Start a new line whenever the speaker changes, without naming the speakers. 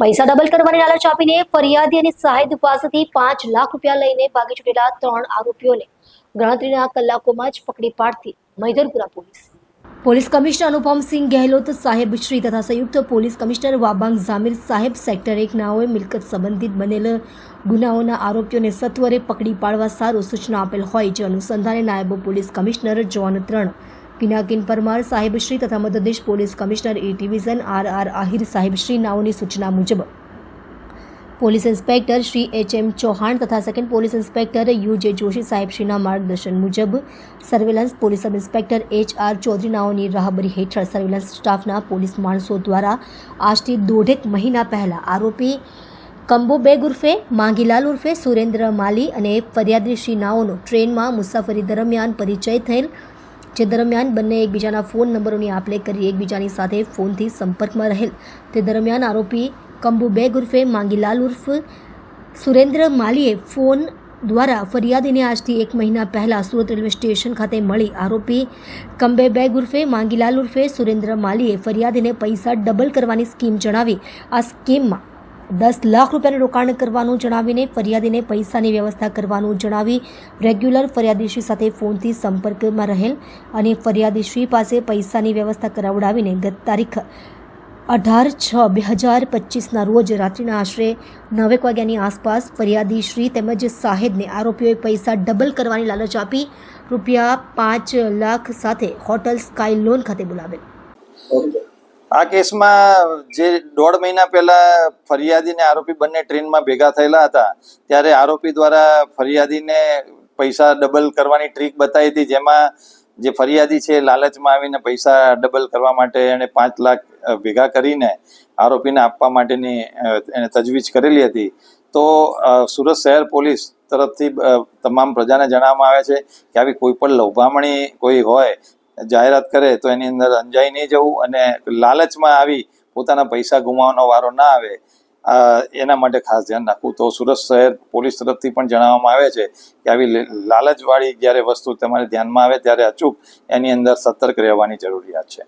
પૈસા ડબલ કરવાની લાલચ આપીને ફરિયાદી અને સાહિદ પાસેથી પાંચ લાખ રૂપિયા લઈને ભાગી છૂટેલા ત્રણ આરોપીઓને ગણતરીના કલાકોમાં જ પકડી પાડતી Maidarpura police. Police commissioner Anupamsinh Gehlot સાહેબ શ્રી તથા સંયુક્ત પોલીસ કમિશનર વાબાંગ જામીર સાહેબ સેક્ટર એક નાઓએ મિલકત સંબંધિત બનેલ ગુનાઓના આરોપીઓને સત્વરે પકડી પાડવા સારું સૂચના આપેલ હોય જે અનુસંધાને નાયબ પોલીસ કમિશનર જોન ત્રણ પિનાકિન પરમાર સાહેબશ્રી તથા મદદનીશ police commissioner A division R R Ahir સાહેબશ્રી નાઓની સૂચના મુજબ police inspector Shri H M Chauhan તથા સેકન્ડ પોલીસ ઇન્સ્પેક્ટર યુ જે જોશી સાહેબશ્રીના માર્ગદર્શન મુજબ surveillance police sub inspector H R Chaudhary નાઓની રાહબરી હેઠળ સર્વેલન્સ સ્ટાફના પોલીસ માણસો દ્વારા આજથી દોઢેક મહિના પહેલા આરોપી કંબો બેગ ઉર્ફે, માંગીલાલ ઉર્ફે, સુરેન્દ્ર માલી અને ફરિયાદી શ્રી નાઓનો ટ્રેનમાં મુસાફરી દરમિયાન પરિચય થયેલ જે દરમિયાન બંને એકબીજાના ફોન નંબરોની આપલે કરી એકબીજાની સાથે ફોનથી સંપર્કમાં રહેલ. તે દરમિયાન આરોપી કંબુ બેગ ઉર્ફે માંગીલાલ ઉર્ફ સુરેન્દ્ર માલીએ ફોન દ્વારા ફરિયાદીને આજથી એક મહિના પહેલાં સુરત રેલવે સ્ટેશન ખાતે મળી. આરોપી કંબે બેગ ઉર્ફે માંગીલાલ ઉર્ફે સુરેન્દ્ર માલીએ ફરિયાદીને પૈસા ડબલ કરવાની સ્કીમ જણાવી આ સ્કીમમાં દસ લાખ રૂપિયાનું રોકાણ કરવાનું જણાવીને ફરિયાદીને પૈસાની વ્યવસ્થા કરવાનું જણાવી રેગ્યુલર ફરિયાદીશ્રી સાથે ફોનથી સંપર્કમાં રહેલ અને ફરિયાદીશ્રી પાસે પૈસાની વ્યવસ્થા કરાવડાવીને ગત તારીખ અઢાર છ બે હજાર પચીસના રોજ રાત્રિના આશરે નવેક વાગ્યાની આસપાસ ફરિયાદીશ્રી તેમજ સાહેબને આરોપીઓએ પૈસા ડબલ કરવાની લાલચ આપી રૂપિયા પાંચ લાખ સાથે હોટલ સ્કાય લોન ખાતે બોલાવેલ.
આ કેસમાં જે દોઢ મહિના પહેલા ફરિયાદી અને આરોપી બંને ટ્રેનમાં ભેગા થયેલા હતા, ત્યારે આરોપી દ્વારા ફરિયાદીને પૈસા ડબલ કરવાની ટ્રીક બતાવી હતી, જેમાં જે ફરિયાદી છે લાલચમાં આવીને પૈસા ડબલ કરવા માટે એણે પાંચ લાખ ભેગા કરીને આરોપીને આપવા માટેની એને તજવીજ કરેલી હતી. તો સુરત શહેર પોલીસ તરફથી તમામ પ્રજાને જણાવવામાં આવે છે કે આવી કોઈ પણ લોભામણી કોઈ હોય જાહેરાત કરે તો એની અંદર અંજાઈ નહીં જવું અને લાલચમાં આવી પોતાના પૈસા ગુમાવવાનો વારો ના આવે એના માટે ખાસ ધ્યાન રાખવું. તો સુરત શહેર પોલીસ તરફથી પણ જણાવવામાં આવે છે કે આવી લાલચવાળી જ્યારે વસ્તુ તમારે ધ્યાનમાં આવે ત્યારે અચૂક એની અંદર સતર્ક રહેવાની જરૂરિયાત છે.